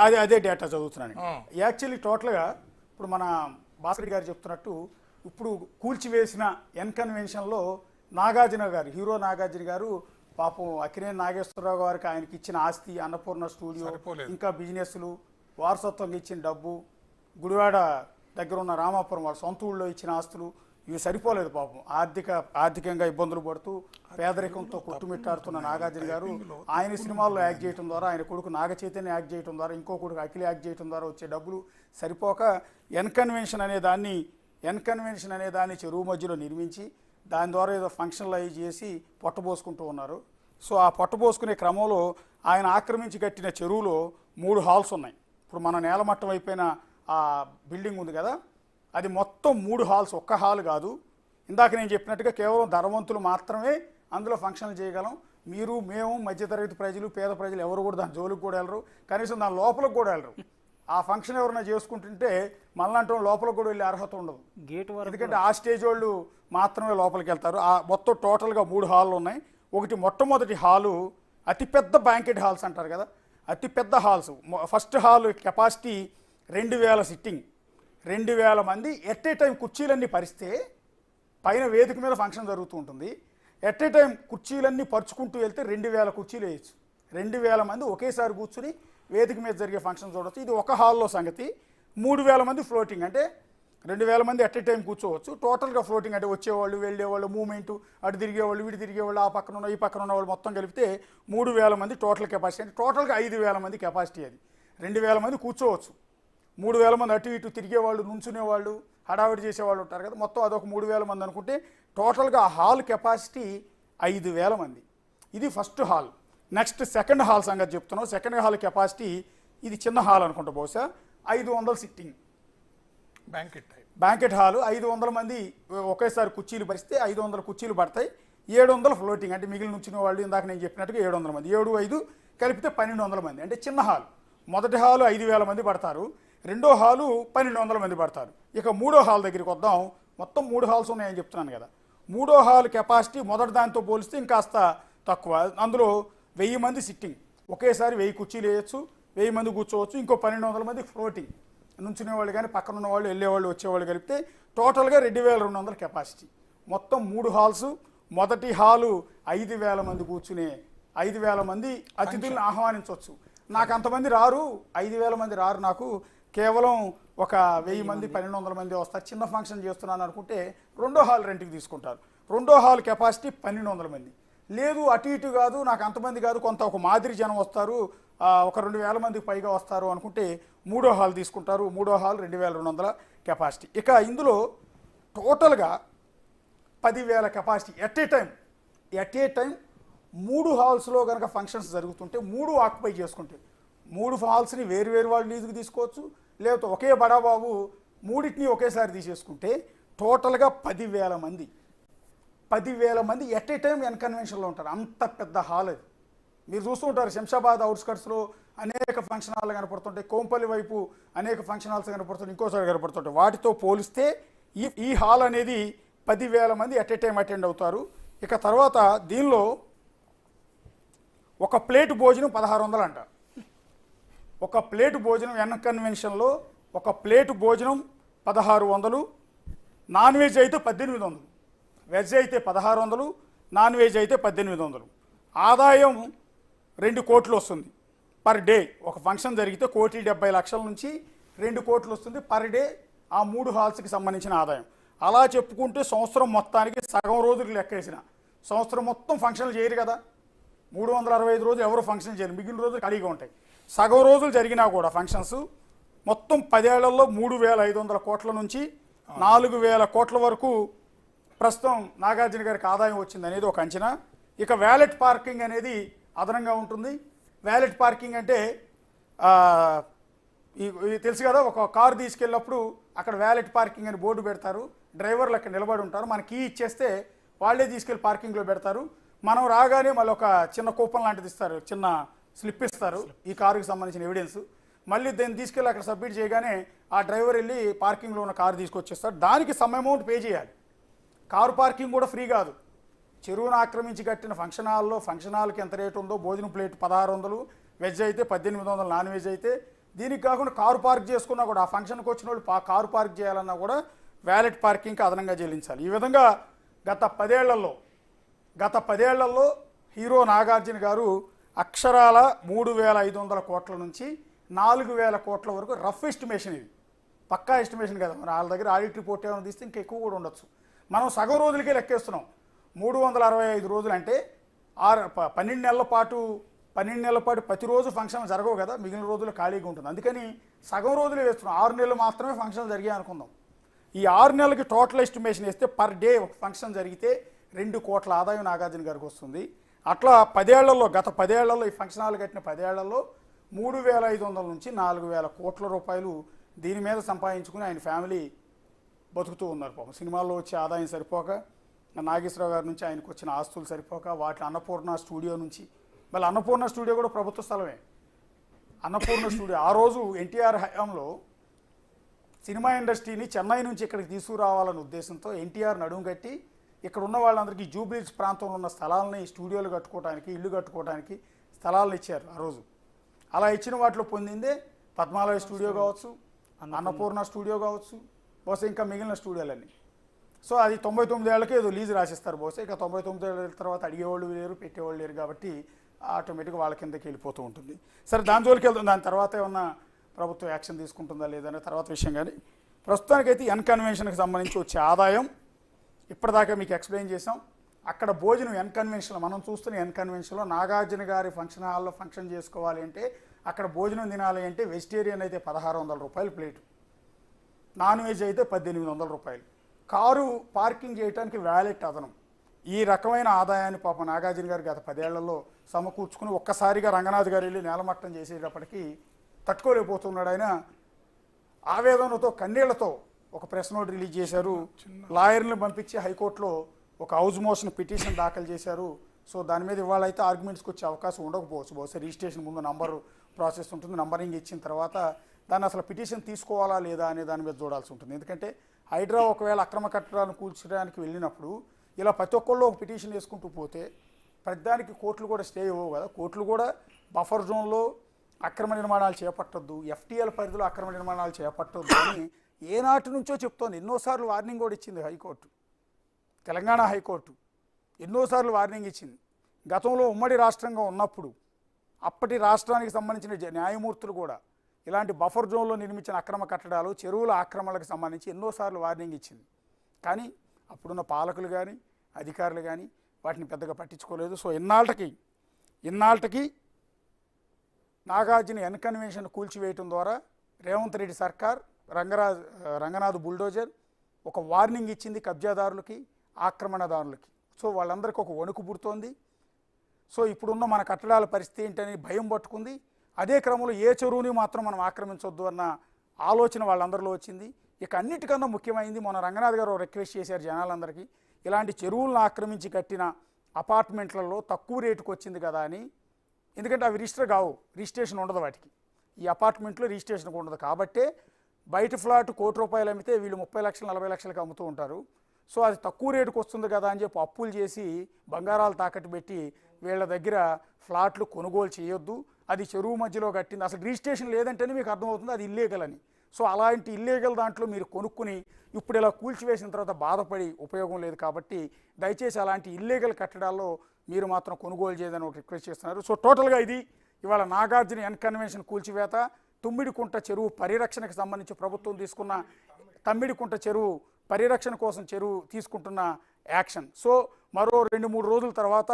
అదే అదే డేటా చదువుతున్నాను. యాక్చువల్లీ టోటల్గా ఇప్పుడు మన భాస్కర్ గారు చెప్తున్నట్టు ఇప్పుడు కూల్చివేసిన ఎన్ కన్వెన్షన్లో నాగార్జున గారు హీరో నాగార్జున గారు పాపం అక్కినేని నాగేశ్వరరావు గారికి ఆయనకి ఇచ్చిన ఆస్తి అన్నపూర్ణ స్టూడియో. ఇంకా బిజినెస్లు వారసత్వంగా ఇచ్చిన డబ్బు గుడివాడ దగ్గర ఉన్న రామాపురం వాళ్ళ సొంత ఊళ్ళో ఇచ్చిన ఆస్తులు ఇవి సరిపోలేదు పాపం. ఆర్థిక ఆర్థికంగా ఇబ్బందులు పడుతూ పేదరికంతో కొట్టుమిట్టాడుతున్న నాగార్జున గారు ఆయన సినిమాల్లో యాక్ట్ చేయడం ద్వారా ఆయన కొడుకు నాగ చైతన్య యాక్ట్ చేయడం ద్వారా ఇంకో కొడుకు అఖిల యాక్ట్ చేయడం ద్వారా వచ్చే డబ్బులు సరిపోక ఎన్ కన్వెన్షన్ అనే దాన్ని ఎన్ కన్వెన్షన్ అనే దాన్ని చెరువు మధ్యలో నిర్మించి దాని ద్వారా ఏదో ఫంక్షన్లు అవి చేసి పొట్టబోసుకుంటూ ఉన్నారు. సో ఆ పొట్టబోసుకునే క్రమంలో ఆయన ఆక్రమించి కట్టిన చెరువులో మూడు హాల్స్ ఉన్నాయి. ఇప్పుడు మన నేలమట్టం అయిపోయిన ఆ బిల్డింగ్ ఉంది కదా అది మొత్తం మూడు హాల్స్ ఒక్క హాల్ కాదు. ఇందాక నేను చెప్పినట్టుగా కేవలం ధనవంతులు మాత్రమే అందులో ఫంక్షన్లు చేయగలం. మీరు మేము మధ్యతరగతి ప్రజలు పేద ప్రజలు ఎవరు కూడా దాని జోలికి కూడా వెళ్ళరు. కనీసం దాని లోపలికి కూడా వెళ్ళరు. ఆ ఫంక్షన్ ఎవరైనా చేసుకుంటుంటే మళ్ళంటే లోపలికి కూడా వెళ్ళే అర్హత ఉండదు. గేట్ ఎందుకంటే ఆ స్టేజ్ వాళ్ళు మాత్రమే లోపలికి వెళ్తారు. ఆ మొత్తం టోటల్గా మూడు హాళ్ళు ఉన్నాయి. ఒకటి మొట్టమొదటి హాలు అతిపెద్ద బ్యాంకెట్ హాల్స్ అంటారు కదా. అతిపెద్ద హాల్స్ ఫస్ట్ హాల్ కెపాసిటీ రెండు వేల సిట్టింగ్ రెండు వేల మంది ఎట్ ఏ టైం కుర్చీలన్నీ పరిస్తే పైన వేదిక మీద ఫంక్షన్ జరుగుతూ ఉంటుంది. ఎట్ ఏ టైం కుర్చీలన్నీ పరుచుకుంటూ వెళ్తే రెండు వేల కుర్చీలు వేయచ్చు. రెండు వేల మంది ఒకేసారి కూర్చుని వేదిక మీద జరిగే ఫంక్షన్ చూడవచ్చు ఇది ఒక హాల్లో సంగతి. మూడు వేల మంది ఫ్లోటింగ్ అంటే రెండు వేల మంది ఎట్ ఏ టైం కూర్చోవచ్చు. టోటల్గా ఫ్లోటింగ్ అంటే వచ్చేవాళ్ళు వెళ్ళేవాళ్ళు మూమెంట్ అటు తిరిగేవాళ్ళు వీడు తిరిగేవాళ్ళు ఆ పక్కన ఉన్న ఈ పక్కన ఉన్న వాళ్ళు మొత్తం కలిపితే మూడు వేల మంది టోటల్ కెపాసిటీ. అంటే టోటల్గా ఐదు వేల మంది కెపాసిటీ అది. రెండు వేల మంది కూర్చోవచ్చు. మూడు వేల మంది అటు ఇటు తిరిగేవాళ్ళు నుంచునేవాళ్ళు హడావిడి చేసేవాళ్ళు ఉంటారు కదా. మొత్తం అదొక మూడు వేల మంది అనుకుంటే టోటల్గా ఆ హాల్ కెపాసిటీ ఐదు వేల మంది. ఇది first hall. Next second hall సంగతి చెప్తున్నాం. సెకండ్ హాల్ కెపాసిటీ ఇది చిన్న హాల్ అనుకుంటా బహుశా. ఐదు వందల సిట్టింగ్. బ్యాంకెట్ బ్యాంకెట్ హాల్ ఐదు వందల మంది ఒకేసారి కుర్చీలు పరిస్తే ఐదు వందల కుర్చీలు పడతాయి. ఏడు వందల ఫ్లోటింగ్ అంటే మిగిలిన ఉంచిన వాళ్ళు ఇందాక నేను చెప్పినట్టుగా ఏడు వందల మంది. ఏడు ఐదు కలిపితే పన్నెండు వందల మంది. అంటే చిన్న హాల్. మొదటి హాలు ఐదు వేల మంది పడతారు. రెండో హాలు పన్నెండు వందల మంది పడతారు. ఇక మూడో హాల్ దగ్గరికి వద్దాం. మొత్తం మూడు హాల్స్ ఉన్నాయని చెప్తున్నాను కదా. మూడో హాల్ కెపాసిటీ మొదటి దానితో పోలిస్తే ఇంకాస్త తక్కువ. అందులో వెయ్యి మంది సిట్టింగ్. ఒకేసారి వెయ్యి కుర్చీలు వేయచ్చు వెయ్యి మంది కూర్చోవచ్చు ఇంకో పన్నెండు వందల మంది ఫ్లోటింగ్. నుంచునే వాళ్ళు కానీ పక్కన ఉన్న వాళ్ళు వెళ్ళేవాళ్ళు వచ్చేవాళ్ళు కలిపితే టోటల్గా రెండు వేల రెండు వందల కెపాసిటీ. మొత్తం మూడు హాల్స్. మొదటి హాలు ఐదు వేల మంది కూర్చునే ఐదు వేల మంది అతిథులను ఆహ్వానించవచ్చు నాకు అంతమంది రారు. ఐదు వేల మంది రారు నాకు. కేవలం ఒక వెయ్యి మంది పన్నెండు వందల మంది వస్తారు. చిన్న ఫంక్షన్ చేస్తున్నాను అనుకుంటే రెండో హాల్ రెంట్కి తీసుకుంటారు. రెండో హాల్ కెపాసిటీ పన్నెండు వందల మంది. లేదు అటు ఇటు కాదు నాకు అంతమంది కాదు కొంత ఒక మాదిరి జనం వస్తారు. ఒక రెండు వేల మందికి పైగా వస్తారు అనుకుంటే మూడో హాల్ తీసుకుంటారు. మూడో హాల్ రెండు వేల రెండు వందల కెపాసిటీ. ఇక ఇందులో టోటల్గా పదివేల capacity at a time at a time మూడు హాల్స్లో కనుక ఫంక్షన్స్ జరుగుతుంటే మూడు ఆక్యుపై చేసుకుంటే మూడు ఫాల్స్ని వేరు వేరు వాళ్ళు లీజుకు తీసుకోవచ్చు లేకపోతే ఒకే బడాబాబు మూడింటిని ఒకేసారి తీసేసుకుంటే టోటల్గా పదివేల మంది. పదివేల మంది ఎట్ ఏ టైం ఎన్ కన్వెన్షన్లో ఉంటారు. అంత పెద్ద హాల్ అది. మీరు చూస్తుంటారు శంషాబాద్ అవుట్స్కట్స్లో అనేక ఫంక్షన్ హాల్ కనపడుతుంటాయి కోంపల్లి వైపు అనేక ఫంక్షన్ హాల్స్ కనపడుతుంటాయి ఇంకోసారి కనపడుతుంటాయి. వాటితో పోలిస్తే ఈ ఈ హాల్ అనేది పదివేల మంది ఎట్ ఏ టైం అటెండ్ అవుతారు. ఇక తర్వాత దీనిలో ఒక ప్లేట్ భోజనం పదహారు వందలు అంట. ఒక ప్లేటు భోజనం ఎన్ కన్వెన్షన్లో ఒక ప్లేటు భోజనం పదహారు వందలు నాన్ వెజ్ అయితే పద్దెనిమిది వందలు వెజ్ అయితే పదహారు వందలు నాన్ వెజ్ అయితే పద్దెనిమిది వందలు. ఆదాయం రెండు కోట్లు వస్తుంది పర్ డే. ఒక ఫంక్షన్ జరిగితే కోటి డెబ్బై లక్షల నుంచి రెండు కోట్లు వస్తుంది పర్ డే ఆ మూడు హాల్స్కి సంబంధించిన ఆదాయం. అలా చెప్పుకుంటే సంవత్సరం మొత్తానికి సగం రోజులు లెక్కేసిన సంవత్సరం మొత్తం ఫంక్షన్లు చేయరు కదా. మూడు వందల అరవై ఐదు రోజులు ఎవరు ఫంక్షన్ చేయరు. మిగిలిన రోజులు ఖాళీగా ఉంటాయి. సగం రోజులు జరిగినా కూడా ఫంక్షన్స్ మొత్తం పదేళ్ళలో మూడు వేల ఐదు వందల కోట్ల నుంచి నాలుగు వేల కోట్ల వరకు ప్రస్తుతం నాగార్జున గారికి ఆదాయం వచ్చింది అనేది ఒక అంచనా. ఇక వ్యాలెట్ పార్కింగ్ అనేది అదనంగా ఉంటుంది. వ్యాలెట్ పార్కింగ్ అంటే తెలుసు కదా ఒక కారు తీసుకెళ్ళినప్పుడు అక్కడ వ్యాలెట్ పార్కింగ్ అని బోర్డు పెడతారు. డ్రైవర్లు అక్కడ నిలబడి ఉంటారు. మన కీ ఇచ్చేస్తే వాళ్ళే తీసుకెళ్ళి పార్కింగ్లో పెడతారు. మనం రాగానే మళ్ళీ ఒక చిన్న కూపన్ లాంటిది ఇస్తారు. చిన్న స్లిప్ ఇస్తారు ఈ కారుకి సంబంధించిన ఎవిడెన్స్. మళ్ళీ దాన్ని తీసుకెళ్ళి అక్కడ సబ్మిట్ చేయగానే ఆ డ్రైవర్ వెళ్ళి పార్కింగ్లో ఉన్న కారు తీసుకొచ్చేస్తాడు దానికి సమ్ అమౌంట్ పే చేయాలి. కారు పార్కింగ్ కూడా ఫ్రీ కాదు. చెరువును ఆక్రమించి కట్టిన ఫంక్షన్ హాల్లో ఫంక్షన్ హాల్కి ఎంత రేటు ఉందో భోజనం ప్లేట్ పదహారు వందలు వెజ్ అయితే పద్దెనిమిది వందలు నాన్ వెజ్ అయితే. దీనికి కాకుండా కారు పార్క్ చేసుకున్నా కూడా ఆ ఫంక్షన్కి వచ్చిన వాళ్ళు కారు పార్క్ చేయాలన్నా కూడా వ్యాలెట్ పార్కింగ్కి అదనంగా చెల్లించాలి. ఈ విధంగా గత పదేళ్ళలో గత పదేళ్ళలో హీరో నాగార్జున గారు అక్షరాల మూడు వేల ఐదు వందల కోట్ల నుంచి నాలుగు వేల కోట్ల వరకు రఫ్ ఎస్టిమేషన్ ఇది. పక్కా ఎస్టిమేషన్ కదా. మన వాళ్ళ దగ్గర ఆడిట్ రిపోర్ట్ ఏమైనా తీస్తే ఇంకా ఎక్కువ కూడా ఉండొచ్చు. మనం సగం రోజులకే లెక్కేస్తున్నాం. మూడు వందల అరవై ఐదు రోజులు అంటే ఆరు ప- పన్నెండు నెలల పాటు పన్నెండు నెలల పాటు ప్రతిరోజు ఫంక్షన్ జరగవు కదా. మిగిలిన రోజులు ఖాళీగా ఉంటుంది. అందుకని సగం రోజులు వేస్తున్నాం. ఆరు నెలలు మాత్రమే ఫంక్షన్ జరిగాయి అనుకుందాం. ఈ ఆరు నెలలకి టోటల్ ఎస్టిమేషన్ వేస్తే పర్ డే ఒక ఫంక్షన్ జరిగితే రెండు కోట్ల ఆదాయం నాగార్జున గారికి వస్తుంది. అట్లా పదేళ్ళలో గత పదేళ్ళలో ఈ ఫంక్షన్ హాల్ కట్టిన పదేళ్ళలో మూడు వేల ఐదు వందల నుంచి నాలుగు వేల కోట్ల రూపాయలు దీని మీద సంపాదించుకుని ఆయన ఫ్యామిలీ బతుకుతూ ఉన్నారు పాపం. సినిమాల్లో వచ్చే ఆదాయం సరిపోక నాగేశ్వరరావు గారి నుంచి ఆయనకు వచ్చిన ఆస్తులు సరిపోక వాటి అన్నపూర్ణ స్టూడియో నుంచి మళ్ళీ అన్నపూర్ణ స్టూడియో కూడా ప్రభుత్వ స్థలమే. అన్నపూర్ణ స్టూడియో ఆ రోజు ఎన్టీఆర్ హయాంలో సినిమా ఇండస్ట్రీని చెన్నై నుంచి ఇక్కడికి తీసుకురావాలనే ఉద్దేశంతో ఎన్టీఆర్ నడుము కట్టి ఇక్కడ ఉన్న వాళ్ళందరికీ జూబ్లీస్ ప్రాంతంలో ఉన్న స్థలాలని స్టూడియోలు కట్టుకోవడానికి ఇల్లు కట్టుకోవడానికి స్థలాలను ఇచ్చారు ఆ రోజు. అలా ఇచ్చిన వాటిలో పొందిందే పద్మాలయ స్టూడియో కావచ్చు అన్నపూర్ణ. స్టూడియో కావచ్చు బహుశా ఇంకా మిగిలిన స్టూడియోలన్నీ. సో అది తొంభై తొమ్మిది ఏళ్ళకే ఏదో లీజు రాసిస్తారు బహుశా. ఇక తొంభై తొమ్మిది ఏళ్ళ తర్వాత అడిగేవాళ్ళు లేరు పెట్టేవాళ్ళు లేరు కాబట్టి ఆటోమేటిక్గా వాళ్ళ కిందకి వెళ్ళిపోతూ ఉంటుంది. సరే దాని జోలికి వెళ్తుంది దాని తర్వాత ఏమన్నా ప్రభుత్వం యాక్షన్ తీసుకుంటుందా లేదనే తర్వాత విషయం కానీ ప్రస్తుతానికైతే ఎన్ కన్వెన్షన్కి సంబంధించి వచ్చే ఆదాయం ఇప్పటిదాకా మీకు ఎక్స్ప్లెయిన్ చేసాం అక్కడ భోజనం ఎన్కన్వెన్షన్లో మనం చూస్తున్న ఎన్కన్వెన్షన్లో నాగార్జున గారి ఫంక్షన్ హాల్లో ఫంక్షన్ చేసుకోవాలి అంటే అక్కడ భోజనం తినాలి అంటే వెజిటేరియన్ అయితే పదహారు వందల రూపాయలు ప్లేటు. నాన్ వెజ్ అయితే పద్దెనిమిది వందల రూపాయలు. కారు పార్కింగ్ చేయడానికి వ్యాలెట్ అదనం. ఈ రకమైన ఆదాయాన్ని పాప నాగార్జున గారు గత పదేళ్ళలో సమకూర్చుకుని ఒక్కసారిగా రంగనాథ్ గారు వెళ్ళి నేలమట్టం చేసేటప్పటికీ తట్టుకోలేకపోతున్నాడు ఆయన. ఆవేదనతో కన్నీళ్ళతో ఒక ప్రెస్ నోట్ రిలీజ్ చేశారు. లాయర్లను పంపించి హైకోర్టులో ఒక హౌస్ మోషన్ పిటిషన్ దాఖలు చేశారు. సో దాని మీద ఇవాళ అయితే ఆర్గ్యుమెంట్స్కి వచ్చే అవకాశం ఉండకపోవచ్చు. బహుశా రిజిస్ట్రేషన్ ముందు నంబరు ప్రాసెస్ ఉంటుంది. నంబరింగ్ ఇచ్చిన తర్వాత దాన్ని అసలు పిటిషన్ తీసుకోవాలా లేదా అనే దాని మీద చూడాల్సి ఉంటుంది. ఎందుకంటే హైడ్రా ఒకవేళ అక్రమ కట్టడాలను కూల్చడానికి వెళ్ళినప్పుడు ఇలా ప్రతి ఒక్కళ్ళు ఒక పిటిషన్ వేసుకుంటూ పోతే ప్రతిదానికి కోర్టులు కూడా స్టే ఇవ్వవు కదా. కోర్టులు కూడా బఫర్ జోన్లో అక్రమ నిర్మాణాలు చేపట్టద్దు. ఎఫ్టీఎల్ పరిధిలో అక్రమ నిర్మాణాలు చేపట్టద్దు అని ఏనాటి నుంచో చెప్తోంది. ఎన్నోసార్లు వార్నింగ్ కూడా ఇచ్చింది high court. Telangana high court ఎన్నోసార్లు వార్నింగ్ ఇచ్చింది. గతంలో ఉమ్మడి రాష్ట్రంగా ఉన్నప్పుడు అప్పటి రాష్ట్రానికి సంబంధించిన న్యాయమూర్తులు కూడా ఇలాంటి బఫర్ జోన్లో నిర్మించిన అక్రమ కట్టడాలు చెరువుల ఆక్రమణలకు సంబంధించి ఎన్నోసార్లు వార్నింగ్ ఇచ్చింది. కానీ అప్పుడున్న పాలకులు కానీ అధికారులు కానీ వాటిని పెద్దగా పట్టించుకోలేదు. సో ఇన్నాళ్ళకి ఇన్నాళ్ళకి నాగార్జున ఎన్కన్వెన్షన్ కూల్చివేయటం ద్వారా రేవంత్ రెడ్డి సర్కార్ రంగరాజ్ రంగనాథ్ బుల్డోజర్ ఒక వార్నింగ్ ఇచ్చింది కబ్జాదారులకి ఆక్రమణదారులకి. సో వాళ్ళందరికీ ఒక వణుకు పుడుతోంది. సో ఇప్పుడున్న మన కట్టడాల పరిస్థితి ఏంటని భయం పట్టుకుంది. అదే క్రమంలో ఏ చెరువుని మాత్రం మనం ఆక్రమించొద్దు అన్న ఆలోచన వాళ్ళందరిలో వచ్చింది. ఇక అన్నిటికన్నా ముఖ్యమైంది మన రంగనాథ్ గారు రిక్వెస్ట్ చేశారు జనాలందరికీ ఇలాంటి చెరువులను ఆక్రమించి కట్టిన అపార్ట్మెంట్లలో తక్కువ రేటుకు వచ్చింది కదా అని. ఎందుకంటే అవి రిజిస్టర్ కావు రిజిస్ట్రేషన్ ఉండదు వాటికి. ఈ అపార్ట్మెంట్లో రిజిస్ట్రేషన్ ఉండదు. కాబట్టే బయట ఫ్లాట్ కోటి రూపాయలు అమ్మితే వీళ్ళు ముప్పై లక్షలు నలభై లక్షలకు అమ్ముతూ ఉంటారు. సో అది తక్కువ రేటుకు వస్తుంది కదా అని చెప్పి అప్పులు చేసి బంగారాలు తాకట్టు పెట్టి వీళ్ళ దగ్గర ఫ్లాట్లు కొనుగోలు చేయొద్దు. అది చెరువు మధ్యలో కట్టింది. అసలు రిజిస్ట్రేషన్ లేదంటేనే మీకు అర్థమవుతుంది అది ఇల్లీగల్ అని. సో అలాంటి ఇల్లీగల్ దాంట్లో మీరు కొనుక్కుని ఇప్పుడు ఇలా కూల్చివేసిన తర్వాత బాధపడి ఉపయోగం లేదు కాబట్టి దయచేసి అలాంటి ఇల్లీగల్ కట్టడాల్లో మీరు మాత్రం కొనుగోలు చేయదని ఒక రిక్వెస్ట్ చేస్తున్నారు. సో టోటల్గా ఇది ఇవాళ నాగార్జున ఎన్ కన్వెన్షన్ కూల్చివేత. తుమ్మిడికుంట చెరువు పరిరక్షణకు సంబంధించి ప్రభుత్వం తీసుకున్న తమ్మిడికుంట చెరువు పరిరక్షణ కోసం చెరువు తీసుకుంటున్న యాక్షన్. సో మరో రెండు మూడు రోజుల తర్వాత